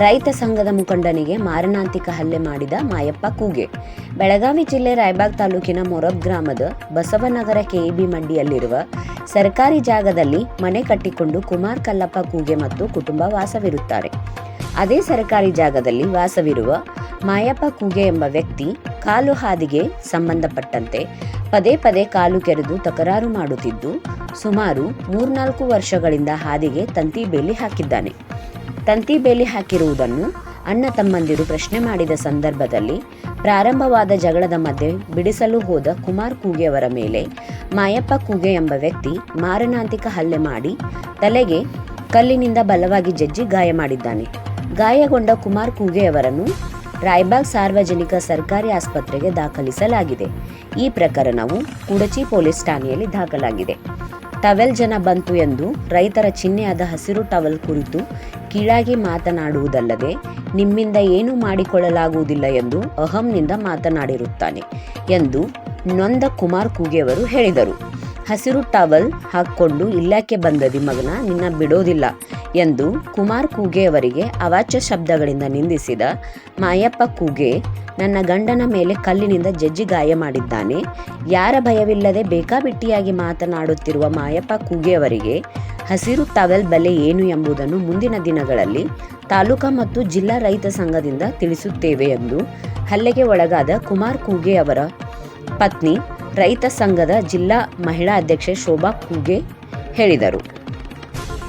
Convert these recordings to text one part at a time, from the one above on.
ರೈತ ಸಂಘದ ಮುಖಂಡನಿಗೆ ಮಾರಣಾಂತಿಕ ಹಲ್ಲೆ ಮಾಡಿದ ಮಾಯಪ್ಪ ಕೂಗೆ. ಬೆಳಗಾವಿ ಜಿಲ್ಲೆ ರಾಯಬಾಗ್ ತಾಲೂಕಿನ ಮೊರಬ್ ಗ್ರಾಮದ ಬಸವನಗರ ಕೆಇಬಿ ಮಂಡಿಯಲ್ಲಿರುವ ಸರ್ಕಾರಿ ಜಾಗದಲ್ಲಿ ಮನೆ ಕಟ್ಟಿಕೊಂಡು ಕುಮಾರ್ ಕಲ್ಲಪ್ಪ ಕೂಗೆ ಮತ್ತು ಕುಟುಂಬ ವಾಸವಿರುತ್ತಾರೆ. ಅದೇ ಸರ್ಕಾರಿ ಜಾಗದಲ್ಲಿ ವಾಸವಿರುವ ಮಾಯಪ್ಪ ಕೂಗೆ ಎಂಬ ವ್ಯಕ್ತಿ ಕಾಲು ಹಾದಿಗೆ ಸಂಬಂಧಪಟ್ಟಂತೆ ಪದೇ ಪದೇ ಕಾಲು ಕೆರೆದು ತಕರಾರು ಮಾಡುತ್ತಿದ್ದು, ಸುಮಾರು ಮೂರ್ನಾಲ್ಕು ವರ್ಷಗಳಿಂದ ಹಾದಿಗೆ ತಂತಿ ಬೇಲಿ ಹಾಕಿದ್ದಾನೆ. ತಂತಿ ಬೇಲಿ ಹಾಕಿರುವುದನ್ನು ಅಣ್ಣ ತಮ್ಮಂದಿರು ಪ್ರಶ್ನೆ ಮಾಡಿದ ಸಂದರ್ಭದಲ್ಲಿ ಪ್ರಾರಂಭವಾದ ಜಗಳದ ಮಧ್ಯೆ ಬಿಡಿಸಲು ಹೋದ ಕುಮಾರ್ ಕೂಗೆಯವರ ಮೇಲೆ ಮಾಯಪ್ಪ ಕೂಗೆ ಎಂಬ ವ್ಯಕ್ತಿ ಮಾರಣಾಂತಿಕ ಹಲ್ಲೆ ಮಾಡಿ ತಲೆಗೆ ಕಲ್ಲಿನಿಂದ ಬಲವಾಗಿ ಜಜ್ಜಿ ಗಾಯ ಮಾಡಿದ್ದಾನೆ. ಗಾಯಗೊಂಡ ಕುಮಾರ್ ಕೂಗೆಯವರನ್ನು ರಾಯ್ಬಾಗ್ ಸಾರ್ವಜನಿಕ ಸರ್ಕಾರಿ ಆಸ್ಪತ್ರೆಗೆ ದಾಖಲಿಸಲಾಗಿದೆ. ಈ ಪ್ರಕರಣವು ಕುಡಚಿ ಪೊಲೀಸ್ ಠಾಣೆಯಲ್ಲಿ ದಾಖಲಾಗಿದೆ. ಟವೆಲ್ ಜನ ಬಂತು ಎಂದು ರೈತರ ಚಿಹ್ನೆಯಾದ ಹಸಿರು ಟವೆಲ್ ಕುರಿತು ಕೀಳಾಗಿ ಮಾತನಾಡುವುದಲ್ಲದೆ ನಿಮ್ಮಿಂದ ಏನೂ ಮಾಡಿಕೊಳ್ಳಲಾಗುವುದಿಲ್ಲ ಎಂದು ಅಹಂನಿಂದ ಮಾತನಾಡಿರುತ್ತಾನೆ ಎಂದು ನೊಂದ ಕುಮಾರ್ ಕೂಗೆಯವರು ಹೇಳಿದರು. ಹಸಿರು ಟವಲ್ ಹಾಕ್ಕೊಂಡು ಇಲ್ಲಕ್ಕೆ ಬಂದದಿ ಮಗನ, ನಿನ್ನ ಬಿಡೋದಿಲ್ಲ. ಎಂದು ಕುಮಾರ್ ಕೂಗೆ ಅವರಿಗೆ ಅವಾಚ್ಯ ಶಬ್ದಗಳಿಂದ ನಿಂದಿಸಿದ ಮಾಯಪ್ಪ ಕೂಗೆ ನನ್ನ ಗಂಡನ ಮೇಲೆ ಕಲ್ಲಿನಿಂದ ಜಜ್ಜಿ ಗಾಯ ಮಾಡಿದ್ದಾನೆ. ಯಾರ ಭಯವಿಲ್ಲದೆ ಬೇಕಾಬಿಟ್ಟಿಯಾಗಿ ಮಾತನಾಡುತ್ತಿರುವ ಮಾಯಪ್ಪ ಕೂಗೆಯವರಿಗೆ ಹಸಿರು ಟವೆಲ್ ಬೆಲೆ ಏನು ಎಂಬುದನ್ನು ಮುಂದಿನ ದಿನಗಳಲ್ಲಿ ತಾಲೂಕಾ ಮತ್ತು ಜಿಲ್ಲಾ ರೈತ ಸಂಘದಿಂದ ತಿಳಿಸುತ್ತೇವೆ ಎಂದು ಹಲ್ಲೆಗೆ ಒಳಗಾದ ಕುಮಾರ್ ಕೂಗೆ ಅವರ ಪತ್ನಿ ರೈತ ಸಂಘದ ಜಿಲ್ಲಾ ಮಹಿಳಾ ಅಧ್ಯಕ್ಷೆ ಶೋಭಾ ಕೂಗೆ ಹೇಳಿದರು.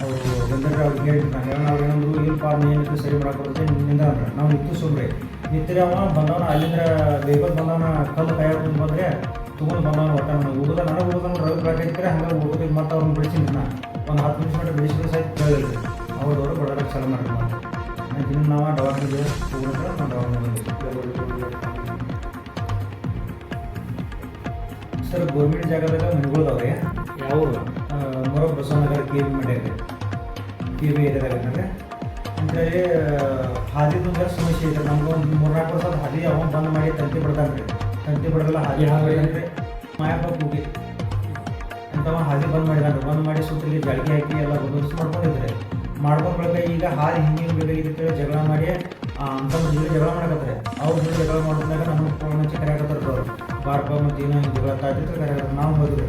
ಅವರು ಗಂಧರ್ವ ಅವ್ರಿಗೆ ನಾನು ಹೇಳೋಣ, ಅವ್ರು ಏನಂದ್ರು ಇಲ್ಲಪ್ಪ, ನೀನು ಸರಿ ಮಾಡಕ್ಕೆ ನಿನ್ನಿಂದ ಅಂದ್ರೆ. ನಾವು ನಿಂತು ಸುಮ್ರಿ ನಿಂತಿರಿ ಅವ ಬಂದವನ ಅಲ್ಲಿಂದ ಬೇಗದ ಬಂದವನ, ಕಲ್ಲು ಕೈಯಾಡ್ಕೊಂಡು ಬಂದ್ರೆ ತೊಗೊಂಡು ಬಂದವನ ಒಟ್ಟ ನನಗೆ ಹೋಗೋದ ನನಗೆ ಹೋಗೋದ ರವಿ ಬೇಕಾಗಿದ್ರೆ ಹಂಗೆ ಹೋಗೋದು ಮತ್ತೆ ಅವ್ರನ್ನ ಬಿಡಿಸಿದ್ರು ನಾ ಒಂದು ಹತ್ತು ನಿಮಿಷ ಮಟ್ಟ ಬಿಡಿಸಿದ್ರು ಸಹಿತ ಕೇಳಿಲ್ಲ ಅವ್ರದವರು ಬಡಾಡಕ್ಕೆ ಚಾಲು ಮಾಡಿ ನಾನು ಇನ್ನು ನಾವು ಡವಾಕ್ನಿಗೆ ಹೋಗಿದ್ರೆ ನಾವು ಡವಾಕ್ನಿಗೆ ಸರ್, ಗೌರ್ಮೆಂಟ್ ಜಾಗದಾಗ ಮನೆಗಳ್ದವ್ರಿ ಕೆ ಬಿ ಏರಿಯಾದಾಗ ಅಂದರೆ ಅಂದರೆ ಹಾದಿದೊಂದು ಸಮಸ್ಯೆ ಇದೆ. ನಮ್ಗೆ ಒಂದು ಮೂರ್ನಾಲ್ಕು ವರ್ಷ ಹಾದಿ ಅವ ಬಂದ್ ಮಾಡಿ ತಂತಿ ಬಿಡ್ತಾನೆ ರೀ. ತಂತಿ ಬಿಡೋಲ್ಲ ಹಾದಿ ಹಾಕಿ ಮಾಯಪ್ಪ ಕೂಗಿ. ಅಂತವ ಹಾದಿ ಬಂದ್ ಮಾಡಿದಾನೆ ಬಂದ್ ಮಾಡಿ ಸುತ್ತಲಿ ಜಾಳಿಗೆ ಹಾಕಿ ಎಲ್ಲ ಬಂದೋಬಸ್ತ್ ಮಾಡ್ಕೊಂಡಿದ್ರೆ ಮಾಡ್ಕೊಂಡ್ ಬಳಿಕ ಈಗ ಹಾದಿ ಹಿಂಗೆ ಬೇಕಾಗಿರ್ತೇವೆ ಜಗಳ ಮಾಡಿ ಅಂತ ಜೊತೆ ಜಗಳ ಮಾಡಕತ್ತಾರೆ. ಅವ್ರ ಜೊತೆ ಜಗಳ ಮಾಡಿದಾಗ ನಮ್ಮ ಫೋನ್ ಹಚ್ಚಿ ಕರೆಯಾಕತ್ತಾರ ಬಾರ್ಪ ಮತ್ತು ಏನೋ ಜಗಳ ತಾಯ್ತಿರ್ತಾರೆ ನಾವು ಹೋದ್ರಿ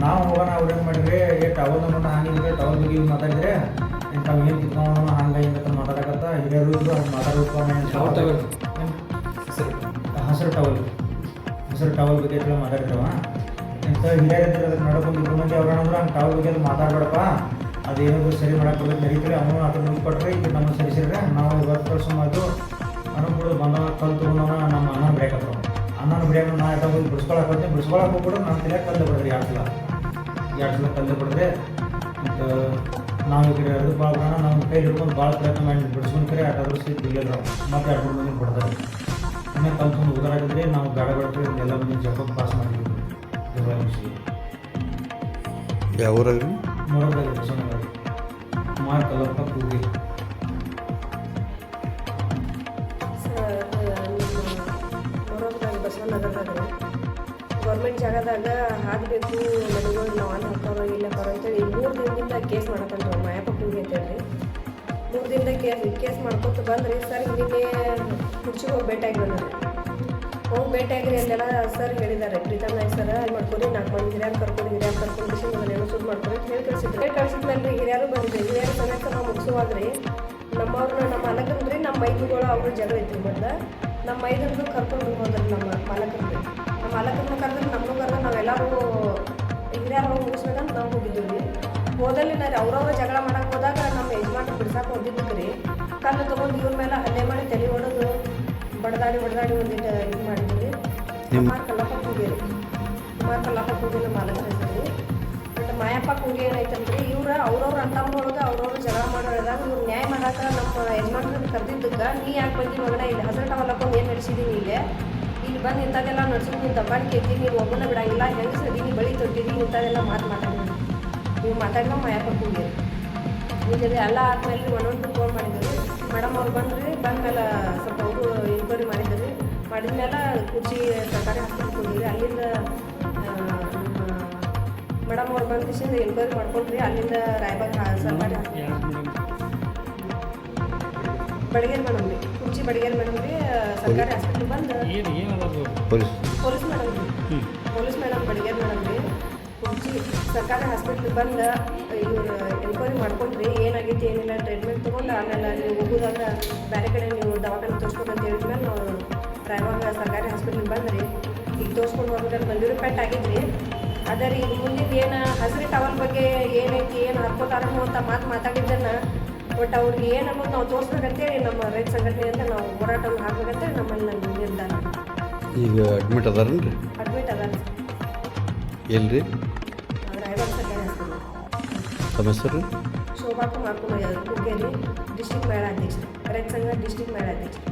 ನಾವು ಹೋಗೋಣ ಅವ್ರು ಏನು ಮಾಡಿದ್ರೆ? ಏ ಟವಲ್ ನೋಡೋಣ ಹಂಗಿದ್ರೆ ಟವಲ್ ಬಗ್ಗೆ ಇವ್ರು ಮಾತಾಡಿದ್ರೆ ತಾವು ಏನು ಕಿತ್ಕೊಂಡು ಹಂಗೆ ಹಿಂಗೆ ಮಾತಾಡಕತ್ತ ಹಿರಿಯರು ಇದ್ರು ಹಂಗೆ ಟವಲ್? ಹಸಿರು? ಟವಲ್ ಹಸಿರು ಟವಲ್ ಬಗ್ಗೆ ಎಲ್ಲ ಮಾತಾಡಿದ್ರವ? ಇಂಥ ಹಿರಿಯರಿದ್ರೆ ಅದಕ್ಕೆ ನಡ್ಕೊಂಡು ಇಬ್ಬರು ಮಂದಿ ಅವ್ರು ಅಂದ್ರೆ ಹಂಗೆ ಟವಲ್ ಬಗ್ಗೆ ಅದು ಮಾತಾಡ್ಬೇಡಪ್ಪ. ಅದೇನಾದ್ರು ಸರಿ ಮಾಡಕ್ಕೆ ಬರ್ತದೆ ನಡೀತಾರೆ ಅವನು ಅದನ್ನ ನ್ಯೂಸ್ ಕೊಟ್ಟರೆ ಈಗ ನಮ್ಮ ಸರಿಸಿದ್ರೆ ನಾವು ಇವತ್ತು ಅದು ಅನುಕೂಲ ಬಂದವ ಕಲ್ತು ನಮ್ಮ ಅನ್ನ ಬಿಡ್ಯಾಕತ್ತವ ಅನ್ನನ ಬಿಡಿಯಾಗ ನಾ ಆಯ್ತಾ ಹೋಗಿ ಬಿಡಿಸ್ಕೊಳಕ್ಕೆ ಬರ್ತೀನಿ ಬಿಡಿಸ್ಕೊಳಕ್ಕೆ ಹೋಗ್ಬಿಟ್ಟು ನಾನು ತಿರ್ಯಾಕೆ ಕಲ್ಲು ಬಿಡ್ರಿ ಎರಡು ಸಲ. ಎರಡು ಸಲ ಕಲ್ಲು ಬಿಡ್ರಿ ಮತ್ತು ನಾವು ಈ ಕಡೆ ಎರಡು ಭಾಳ ಬರೋಣ ನಮ್ಮ ಕೈ ಹಿಡ್ಕೊಂಡು ಭಾಳ ಪ್ರಯತ್ನ ಮಾಡಿ ಬಿಡಿಸ್ಕೊಂಡು ಕರೆ ಅದಾದ್ರೂ ಸಹಿತ ಬಿಡಲಿಲ್ಲ ಮತ್ತೆ ಎರಡು ಮೂರು ಮಂದಿ ಬಿಡ್ತಾರೆ ಇನ್ನೂ ಕಲ್ತ್ಕೊಂಡು ಉದಾರಾಗಿದ್ರೆ ನಾವು ಗಾಡ ಬಿಡ್ತೀವಿ ಎಲ್ಲ ಮಂದಿ ಜಪಕ್ಕೆ ಪಾಸ್ ಮಾಡಿದ್ವಿ ಯಾವ ನೋಡೋದಾಗಿ ಬಸವನಗರ ಕುಮಾರ್ ಕಲ್ಲಪ್ಪ ಕೂಗಿ. ಜಾಗದಾಗ ಹಾಕ್ಬೇಕು ಮನೆಗಳು ನಾವು ಆನ್ ಹಾಕೋರು ಇಲ್ಲ ಬರೋ ಅಂತೇಳಿ ಮೂರು ದಿನದಿಂದ ಕೇಸ್ ಮಾಡತ್ತಂತ ಮಾಯಪ್ಪ ಪೂಜೆ ಅಂತೇಳಿ ಮೂರು ದಿನದ ಕೇಸ್ ಕೇಸ್ ಮಾಡ್ಕೊತ ಬಂದ್ರಿ ಸರ್ ನಿಮಗೆ ಕುರ್ಚಿಗೆ ಹೋಗಿ ಭೇಟಿಯಾಗಿ ಬಂದ್ರಿ. ಹೋಗಿ ಭೇಟಿಯಾಗ್ರಿ ಅಲ್ಲೆಲ್ಲ ಸರ್ ಹೇಳಿದ್ದಾರೆ ಪ್ರೀತಮ್ ನಾಯ್ಕ್ ಸರ್, ಅಲ್ಲಿ ಮಾಡ್ಕೊರಿ ನಾಲ್ಕು ಮಂದಿ ಹಿರಿಯರು ಕರ್ಕೊಂಡು ಹಿರಿಯರು ಕರ್ಕೊಂಡು ಬಿಸಿ ಅದನ್ನೇನೋ ಶೂಟ್ ಮಾಡ್ಕೊಂಡು ಹೇಳಿ ಕಳಿಸಿದ್ರು. ಹೇಳಿ ಕಳಿಸಿದ್ಮೇಲೆ ರೀ ಹಿರಿಯರು ಬಂದಿದ್ರಿ. ಹಿರಿಯರು ಸಮೇತ ನಾವು ಮುಗಿಸುವಾದ್ರಿ ನಮ್ಮವ್ರನ್ನ ನಮ್ಮ ಮಾಲಕಂದ್ರಿ, ನಮ್ಮ ಮೈದುಗಳು ಅವ್ರ ಜಗಳ ಇತ್ತು ಮೊದ್ಲು. ನಮ್ಮ ಮೈದನ್ನು ಕರ್ಕೊಂಡು ಹೋದ್ರಿ ನಮ್ಮ ಮಾಲಕಂದ್ರಿ. ನಮ್ಮ ಮಾಲಕರನ್ನ ಕರೆದ್ರೆ ನಾವೆಲ್ಲರೂ ಹಿರಿಯರು ಮುಗಿಸ್ಬೇಕಂತ ನಾವು ಹೋಗಿದ್ದೀವಿ. ರೀ ಹೋದಲ್ಲಿ ನಾ ಅವ್ರವ್ರ ಜಗಳ ಮಾಡಕ್ಕೆ ಹೋದಾಗ ನಮ್ಮ ಯಜಮಾನ ಬಿಡ್ಸಕ್ಕೆ ಹೋಗಿದ್ದಕ್ಕೆ ರೀ. ಕಲ್ಲು ತೊಗೊಂಡು ಇವ್ರ ಮೇಲೆ ಹಲ್ಲೆ ಮಾಡಿ ತಲೆ ಹೊಡೆದು ಬಡದಾಡಿ ಬಡದಾಡಿ ಒಂದಿಟ್ಟು ಇದು ಮಾಡಿದ್ವಿ ಕುಮಾರ್ ಕಲ್ಲಪ್ಪ ಕೂಗಿ ರೀ. ಕುಮಾರ್ ಕಲ್ಲಪ್ಪ ಕೂಗಿ ನಮ್ಮ ಹೆಸರು ಬಟ್ ಮಾಯಪ್ಪ ಕೂಗಿ ಏನಾಯ್ತಂದ್ರೆ ಇವ್ರ ಅವ್ರವ್ರ ಅಂತವ್ರೊಳಗೆ ಅವ್ರವ್ರು ಜಗಳ ಮಾಡೋದಾಗ ಇವ್ರು ನ್ಯಾಯ ಮಾಡಾಕ ನಮ್ಮ ಯಜಮಾನ ಕರೆದಿದ್ದಕ್ಕೆ ನೀ ಯಾಕೆ ಬಂದಿ ಮಗನ? ಇಲ್ಲಿ ಹಸಿರು ಟವಲಕ್ಕೊಂದು ಏನು ನಡೆಸಿದೀನಿ ಇಲ್ಲೇ? ಇಲ್ಲಿ ಬಂದು ಇಂಥದ್ದೆಲ್ಲ ನಡ್ಸೋದು ನೀನು ದಬ್ಬಾಣಿಕೆ ಐತಿ ನೀನು ಒಬ್ಬನ ಬಿಡಂಗಿಲ್ಲ ಸರಿ ನೀವು ಬಳಿ ತೊಟ್ಟಿರಿ ಇಂಥದ್ದೆಲ್ಲ ಮಾತು ಮಾತಾಡಿದ್ರು ನೀವು ಮಾತಾಡಿದ ಮಾಯಾ ಕೊಟ್ಟಿದ್ದೀರಿ ಈಗ ಎಲ್ಲ ಆದ್ಮೇಲೆ ಒಂದೊಂದು ಫೋನ್ ಮಾಡಿದ್ರಿ. ಮೇಡಮ್ ಅವ್ರು ಬಂದ್ರಿ ಬಂದ್ಮೇಲೆ ಸ್ವಲ್ಪ ಅವರು ಇನ್ಕ್ವೈರಿ ಮಾಡಿದ್ರು. ಮಾಡಿದ್ಮೇಲೆ ಕುರ್ಚಿ ತರಕಾರಿ ಹಾಸ್ಪಿಟ್ಲ್ ಅಲ್ಲಿಂದ ಮೇಡಮ್ ಅವ್ರು ಬಂದ ಕಿಶಿಂದ ಎನ್ಕ್ವೈರಿ ಮಾಡ್ಕೊಂಡ್ರಿ. ಅಲ್ಲಿಂದ ರಾಯಬಾಗ್ ಸರ್ ಸರ್ಕಾರಿ ಬೆಳಗ್ಗೆ ಬಡಗೇರ್ ಮೇಡಮ್ ರೀ. ಕುರ್ಚಿ ಬಡಗೇರ್ ಮೇಡಮ್ ರೀ ಸರ್ಕಾರಿ ಹಾಸ್ಪಿಟ್ಲ್ ಬಂದು ಪೊಲೀಸ್. ಪೊಲೀಸ್ ಮೇಡಮ್ ರೀ. ಪೊಲೀಸ್ ಮೇಡಮ್ ಬಡಿಗೇರ್ ಮೇಡಮ್ ರೀ. ಕುರ್ಚಿ ಸರ್ಕಾರಿ ಹಾಸ್ಪಿಟ್ಲ್ ಬಂದು ಇವ್ರು ಎನ್ಕ್ವೈರಿ ಮಾಡ್ಕೊಂಡ್ರಿ ಏನಾಗೈತಿ ಏನಿಲ್ಲ ಟ್ರೀಟ್ಮೆಂಟ್ ತೊಗೊಂಡು ಆಮೇಲೆ ನೀವು ಹೋಗೋದಾಗ ಬೇರೆ ಕಡೆ ನೀವು ದವಾಖಾನೆ ತೋರಿಸ್ಕೊಂಡು ಅಂತ ಹೇಳಿದ್ಮೇಲೆ ನಾವು ರಾಯವಾಗ ಸರ್ಕಾರಿ ಹಾಸ್ಪಿಟ್ಲಿಗೆ ಬಂದ್ರಿ. ಈಗ ತೋರಿಸ್ಕೊಂಡು ಹೋಗ್ಬೇಕಂತ ಮಂಜೂರಿ ಪೆಟ್ ಆಗಿದ್ರಿ. ಅದೇ ರೀ ಈಗ ಮುಂದಿನ ಏನು ಹಸಿರು ಟವಲ್ ಬಗ್ಗೆ ಏನೈತಿ ಏನು ಹಾಕ್ಕೋತಾರೇನೋ ಅಂತ ಮಾತು ಮಾತಾಡಿದ್ದನ್ನು ಬಟ್ ಅವ್ರಿಗೆ ಏನು ಅನ್ನೋದು ನಾವು ತೋರಿಸ್ಬೇಕಂತೇಳಿ ನಮ್ಮ ರೈತ ಸಂಘಟನೆಯಿಂದ ನಾವು ಹೋರಾಟವನ್ನು ಹಾಕ್ಬೇಕಂತೇಳಿ ನಮ್ಮಲ್ಲಿ ನನ್ನ ನಿರ್ಧಾರ. ಈಗ ಅಡ್ಮಿಟ್ ಅದಾರೇನ್ರಿ? ಅಡ್ಮಿಟ್ ಅದಾರ ಎಲ್ರಿ? ತಮ್ಮ ಹೆಸರು? ಶೋಭಾ ಕುಮಾರ್ ಕುಮಾರ್ ಕುಕ್ಕೇರಿ ಡಿಸ್ಟಿಕ್ ಮೇಳ ಅಧ್ಯಕ್ಷ ರೈತ ಸಂಘ ಡಿಸ್ಟಿಕ್ ಮೇಳ ಅಧ್ಯಕ್ಷರು